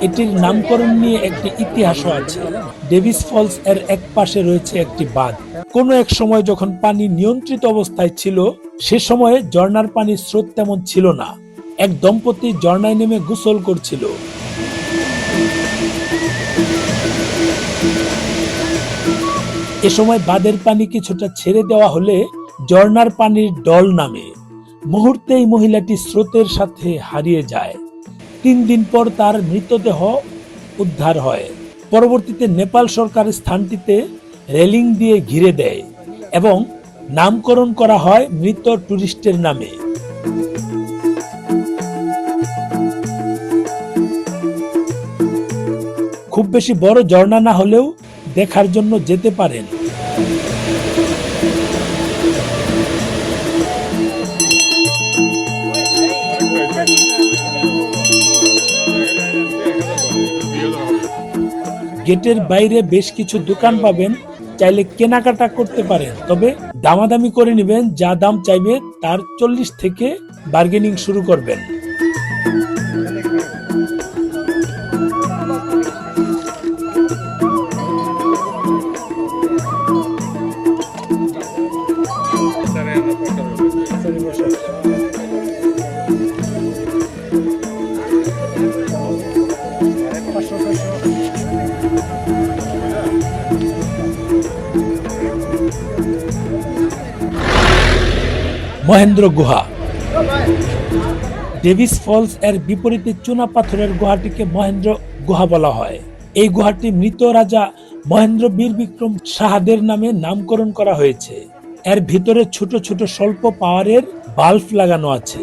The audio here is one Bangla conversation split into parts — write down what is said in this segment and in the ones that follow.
এটির নামকরণ নিয়ে একটি ইতিহাসও আছে। ডেভিস ফলস এর এক পাশে রয়েছে একটি বাঁধ। কোনো এক সময় যখন পানি নিয়ন্ত্রিত অবস্থায় ছিল, সে সময়ে ঝর্ণার পানির স্রোত তেমন ছিল না। এক দম্পতি ঝর্ণায় নেমে গোসল করছিল। এ সময় বাঁধের পানি কিছুটা ছেড়ে দেওয়া হলে ঝর্ণার পানির ডল নামে। মুহূর্তেই মহিলাটি স্রোতের সাথে হারিয়ে যায়। তিন দিন পর তার মৃতদেহ উদ্ধার হয়। পরবর্তীতে নেপাল সরকার স্থানটিতে রেলিং দিয়ে ঘিরে দেয় এবং নামকরণ করা হয় মৃত টুরিস্টের নামে। খুব বেশি বড় ঝর্ণা না হলেও দেখার জন্য যেতে পারেন। গেটের বাইরে বেশ কিছু দোকান পাবেন, চাইলে কেনাকাটা করতে পারেন। তবে দামাদামি করে নেবেন, যা দাম চাইবে তার চল্লিশ থেকে বার্গেনিং শুরু করবেন। মহেন্দ্র গুহা। ডেভিস ফলস এর বিপরীতে চুনা পাথরের গুহাটিকে মহেন্দ্র গুহা বলা হয়। এই গুহাটি মৃত রাজা মহেন্দ্র বীর বিক্রম শাহাদের নামে নামকরণ করা হয়েছে। এর ভিতরে ছোট ছোট স্বল্প পাওয়ারের বাল্ব লাগানো আছে।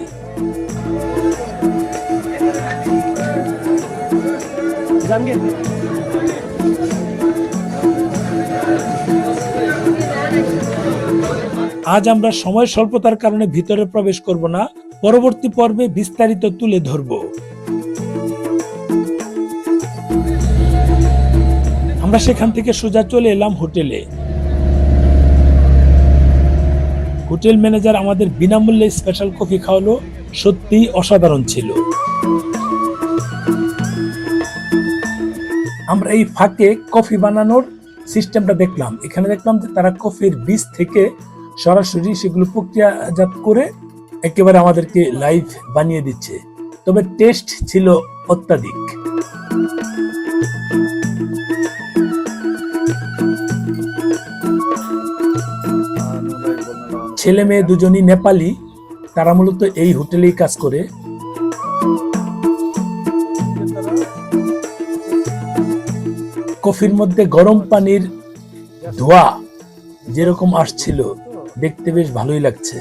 আজ আমরা সময় স্বল্পতার কারণে ভিতরে প্রবেশ করব না, পরবর্তী পর্বে বিস্তারিত তুলে ধরব। আমরা সেখান থেকে সোজা চলে এলাম হোটেলে। হোটেল ম্যানেজার আমাদের বিনামূল্যে স্পেশাল কফি খাওয়ালো, সত্যিই অসাধারণ ছিল। আমরা এই ফাঁকে কফি বানানোর সিস্টেমটা দেখলাম। এখানে দেখলাম যে তারা কফির বীজ থেকে সরাসরি সেগুলো প্রক্রিয়াজাত করে একেবারে আমাদেরকে লাইভ বানিয়ে দিচ্ছে। তবে টেস্ট ছিল অত্যাধিক। ছেলে মেয়ে দুজনই নেপালি, তারা মূলত এই হোটেলেই কাজ করে। কফির মধ্যে গরম পানির ধোয়া যেরকম আসছিল দেখতে বেশ ভালোই লাগছে।